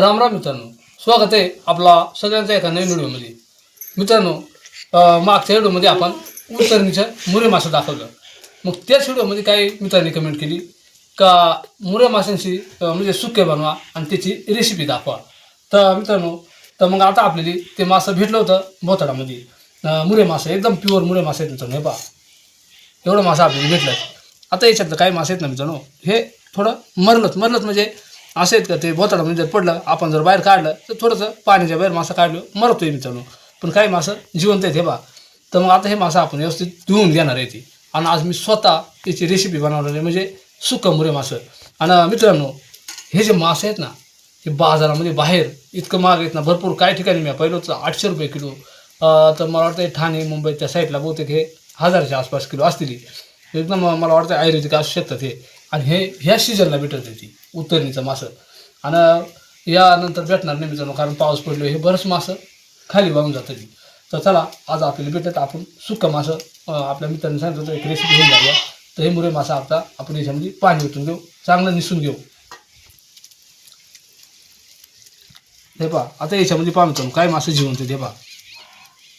राम राम मित्रांनो. स्वागत आहे आपला सगळ्यांचा एका नवीन व्हिडिओमध्ये. मित्रांनो मागच्या व्हिडिओमध्ये आपण उतरणीचं मुरे मासं दाखवलं. मग त्याच व्हिडिओमध्ये काही मित्रांनी कमेंट केली? का मुरे माशांची म्हणजे सुके बनवा आणि त्याची रेसिपी दाखवा. तर मित्रांनो तर मग आता आपल्याला ते मासं भेटलं होतं बोतडामध्ये. मुरे मासं एकदम प्युअर मुरे मासे आहेत मित्रांनो हे पहा. एवढं मासं आपल्याला भेटलं आता याच्यातलं काही मासे आहेत ना मित्रांनो? हे थोडं मरलत मरलत म्हणजे असं आहेत का? ते बोताडामध्ये जर पडलं आपण जर बाहेर काढलं तर थोडंसं पाण्याच्या बाहेर मासा काढलं मरतोय मित्रांनो. पण काही मासं जिवंत आहेत हे बा तर मग आता हे मासं आपण व्यवस्थित धुवून घेणार आहे ती. आणि आज मी स्वतः याची रेसिपी बनवणार आहे म्हणजे सुकमुरे मासं. आणि मित्रांनो हे जे मासे आहेत ना हे बाजारामध्ये बाहेर इतकं महाग आहेत ना भरपूर. काही ठिकाणी मी पाहिलं होतं आठशे रुपये किलो. तर मला वाटतं ठाणे मुंबई त्या साईडला बहुतेक हे हजारच्या आसपास किलो असतील. एकदम मला वाटतं आयुर्वेदिक असू शकतात हे. आणि हे ह्या सीझनला भेटत ती उतरणीचं मासं. आणि यानंतर भेटणार नाही मित्रांनो कारण पाऊस पडलो हे बरंच मासं खाली वाहून जातं ती. तर चला आज आपल्याला भेटत आपण सुक्का मासं आपल्या मित्रांनी सांगितलं एक रेसिपी घेऊन जाऊया. तर हे मुरे मासा आता आपण याच्यामध्ये पाणी ओतून घेऊ चांगलं निसून घेऊ. हे पहा आता याच्यामध्ये पहा मित्रांनो काय मासं जिवंत आहेत हे पहा.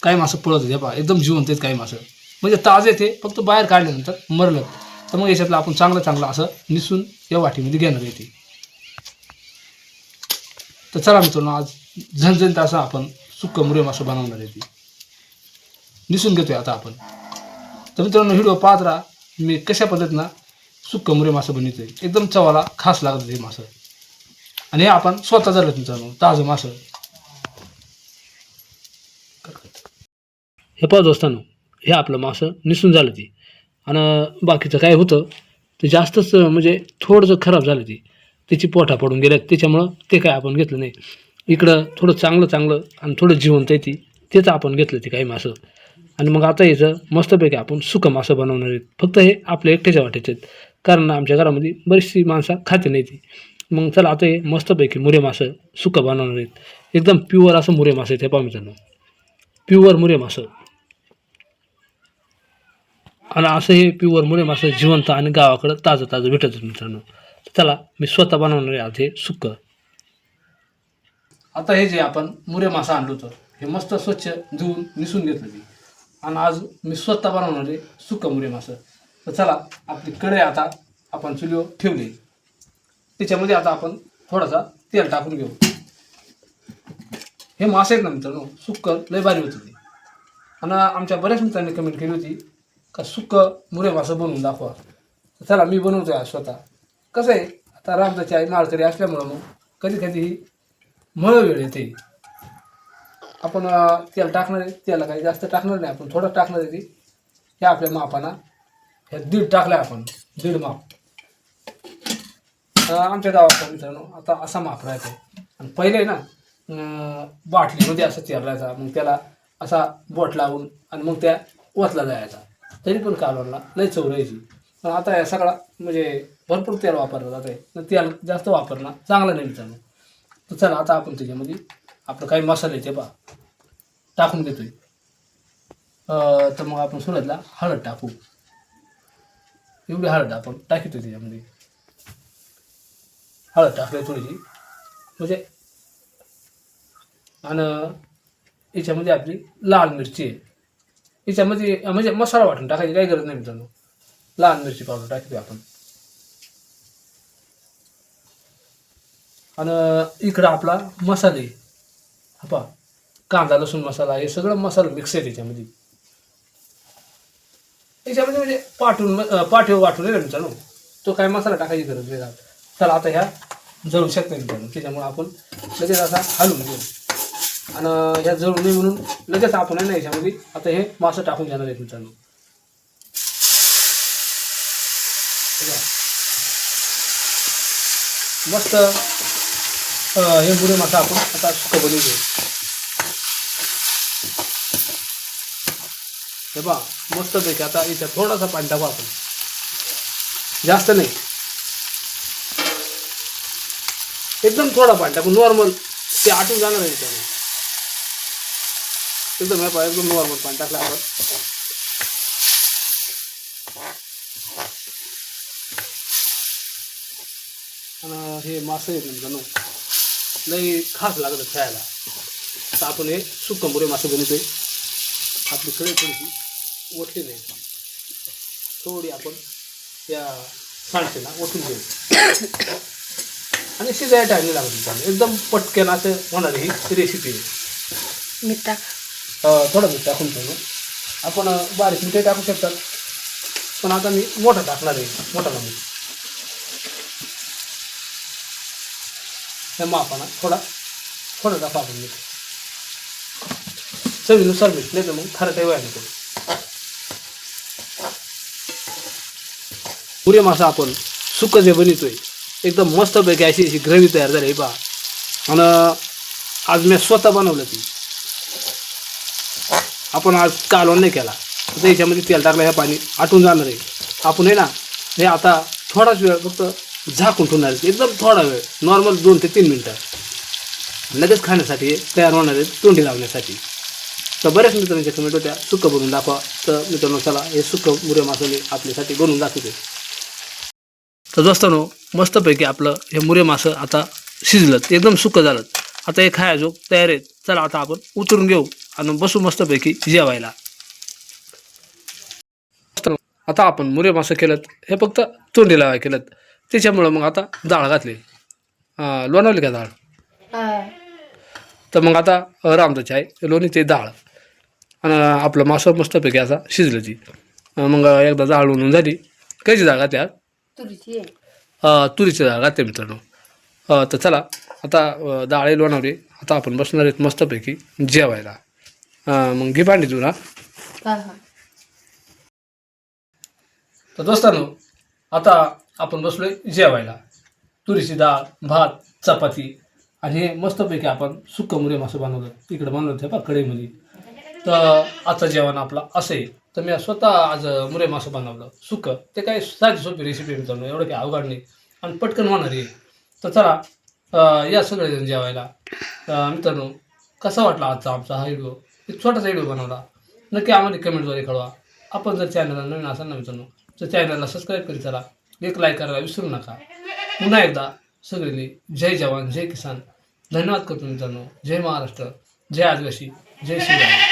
काही मासं पळत आहेत हे पहा एकदम जिवंत आहेत काही मासं. म्हणजे ताजे ते फक्त बाहेर काढल्यानंतर मरलं. तर मग याच्यातलं आपण चांगलं चांगलं असं निसून या वाटीमध्ये घेणार येते तर चला मित्रांनो आज झणझणीत असं आपण सुक्क मुरे मासं बनवणार आहे ती. निसून घेतोय आता आपण. तर मित्रांनो व्हिडिओ पाहत राहा मी कशा पद्धतीनं सुक्क मुरे मासं बनवतोय. एकदम चवाला खास लागत हे मासं. आणि हे आपण स्वतः झालं मित्रांनो ताजं मासं. हे पाहत असताना हे आपलं मासं निसून झालं ती. आणि बाकीचं काय होतं ते जास्तच म्हणजे थोडंसं खराब झालं ती. त्याची पोटा पडून गेल्यात त्याच्यामुळं ते काय आपण घेतलं नाही. इकडं थोडं चांगलं चांगलं आणि थोडं जिवंत आहे ती. तेच आपण घेतलं ते काही मासं आणि मग आता याचं मस्तपैकी आपण सुकं मासं बनवणार आहेत. फक्त हे आपल्या एकट्याच्या वाटेचे आहेत. कारण आमच्या घरामध्ये बरीचशी माणसं खाते नाही ती. मग चला आता हे मस्तपैकी मुरे मासं सुकं बनवणार आहेत. एकदम प्युअर असं मुरे मासं आहेत हे पाहा मित्रांनो. प्युअर मुरे मासं. आणि असं हे प्युअर मुळे मासं जिवंत आणि गावाकडं ताजं ताजं भेटत मित्रांनो. चला मी स्वतः बनवणार आहे आज हे सुक्क. आता हे जे आपण मुरे मासा आणलो होतं हे मस्त स्वच्छ धुवून निसून घेतलं ते आणि आज मी स्वतः बनवणार आहे सुक्क मुरे मासं. तर चला आपली कढई आता आपण चुलीवर ठेवली. त्याच्यामध्ये आता आपण थोडासा तेल टाकून घेऊ. हे मासे आहेत ना मित्रांनो सुक्क लय भारी होतं ते. आणि आमच्या बऱ्याच मित्रांनी कमेंट केली होती का सुक्क मुरे मासं बनवून दाखवा. चला मी बनवतो आहे स्वतः. कसं आहे आता रामदाची आई माळकरी असल्यामुळं मग कधी कधी ही मळ वेळ येते. आपण तेल टाकणार आहे त्याला काही जास्त टाकणार नाही आपण थोडं टाकणार आहे ती. ह्या आपल्या मापाना. ह्या दीड टाकलं आपण दीड माप. आमच्या गावाचा मित्रांनो आता असा माप राहायचा आणि पहिले ना बाटलीमध्ये असं तेल राहायचा मग त्याला असा बोट लावून आणि मग त्या ओतला जायचा. तरी पण कालवणला लय चव राहायची. पण आता या सगळा म्हणजे भरपूर तेल वापरलं जात आहे तेल जास्त वापरला चांगलं नाही मित्रांनो. तर चला आता आपण त्याच्यामध्ये आपलं काही मसाले ते पा टाकून देतोय. तर मग आपण सुरुवातीला हळद टाकू. एवढी हळद आपण टाकतोय त्याच्यामध्ये. हळद टाकली थोडीशी. म्हणजे आणि याच्यामध्ये आपली लाल मिरची आहे. याच्यामध्ये म्हणजे मसाला वाटून टाकायची काही गरज नाही मित्रांनो. लहान मिरची पावडर टाकतो आपण. आणि इकडं आपला मसाले. हा पहा कांदा लसूण मसाला हे सगळं मसाला मिक्स आहे त्याच्यामध्ये. याच्यामध्ये म्हणजे पाठवून पाठीवर वाटून येईल मित्रांनो. तो काय मसाला टाकायची गरज नाही राहत. चला आता ह्या जळू शकते मित्रांनो. त्याच्यामुळे आपण लगेच असा हलवून घेऊ. आणि ह्या जळू नये म्हणून लगेच आपण आहे ना याच्यामध्ये आता हे मासं टाकून घेणार आहेत मित्रांनो. मस्त हे मुरे मासा आपण आता सुकं बनवून घेऊ. हे बा मस्त पैकी आता याच्यात थोडासा पाणी टाकू आपण. जास्त नाही. एकदम थोडा पाणी टाकू नॉर्मल ते आटून जाणार आहे त्यामुळे एकदम पाहिजे एकदम नॉर्मल पाणी टाकला आपण आणि हे मासे आहेत मित्रांनो लई खास लागत खायला तर आपण हे सुकंबुरे मासे मासे बनवतोय आपली कढई थोडीशी ओठली नाही थोडी आपण या सांडशीला ओठून घेऊ आणि शिजायला टायमिंग लागत एकदम पटकन असं होणारी ही रेसिपी आहे मी टाक थोडं मीठ टाकून ठेवू. आपण बारीक मीठ टाकू शकतात. पण आता मी मोठं टाकणार आहे. मोठा मीठ हे मापाना थोडा थोडं टाकू आपण मीठ. चवीनुसार मीठ नाही तर मग खरं काही व्हायला नको पुरे मासा आपण सुक्क जे बनवतोय एकदम मस्तपैकी अशी अशी ग्रेव्ही तयार झाली पहा. आणि आज मी स्वतः बनवलं ती. आपण आज कालवण नाही केला. तर याच्यामध्ये तेल टाकलं हे पाणी आटून जाणार आहे. आपण आहे ना हे आता थोडाच वेळ फक्त झाकून ठेवणार आहे. एकदम थोडा वेळ नॉर्मल दोन ते तीन मिनटं. लगेच खाण्यासाठी हे तयार होणार आहे तोंडी लावण्यासाठी. तर बऱ्याच मित्रांच्या कमेंट होत्या सुक्क बनवून दाखवा. तर मित्रांनो चला हे सुक्क मुरे मासाने आपल्यासाठी बनवून दाखवते. तर दोस्तांनो मस्तपैकी आपलं हे मुरे मासं आता शिजलं. एकदम सुक्क झालं. आता हे खायचो तयार आहेत. चला आता आपण उतरून घेऊ. आणि बसू मस्तपैकी जेवायला. आता आपण मुरे मासं केलं हे फक्त तोंडी लावाय केलं त्याच्यामुळं मग आता डाळ घातली. लोणवली का डाळ? तर मग आता रामदाची आहे. लोणीची डाळ. आणि आपलं मासं मस्तपैकी असा शिजलं ती. मग एकदा डाळ बनवून झाली. कायची डाळ घातली आज? तुरीची डाळ घातली मित्रांनो. तर चला आता डाळ लोणावली. आता आपण बसणार आहेत मस्तपैकी जेवायला. अ, मग घे भांडी तू ना हा हा. तर दोस्तांनो आता आपण बसलोय जेवायला. तुरीची डाळ भात चपाती आणि हे मस्तपैकी आपण सुक्क मुरे मासं बनवलं. तिकडे बनवलं होतं बा कढईमध्ये. तर आजचं जेवण आपलं असं आहे. तर मी स्वतः आज मुरे मासं बनवलं. सुक्क. ते काय साधी सोपी रेसिपी मित्रांनो. एवढं काही अवघड नाही. आणि पटकन होणार आहे. तर चला या सगळेजण जेवायला. मित्रांनो कसा वाटला आजचा आमचा हा व्हिडिओ एक छोटासा व्हिडिओ बनवला नक्की आम्हाला कमेंटद्वारे कळवा. आपण जर चॅनलला नवीन असाल ना मित्रांनो तर चॅनलला सबस्क्राईब करीत चला. एक लाईक करायला विसरू नका. पुन्हा एकदा सगळ्यांनी जय जवान जय किसान. धन्यवाद करतो मित्रांनो. जय महाराष्ट्र. जय आदिवासी. जय श्रीराम.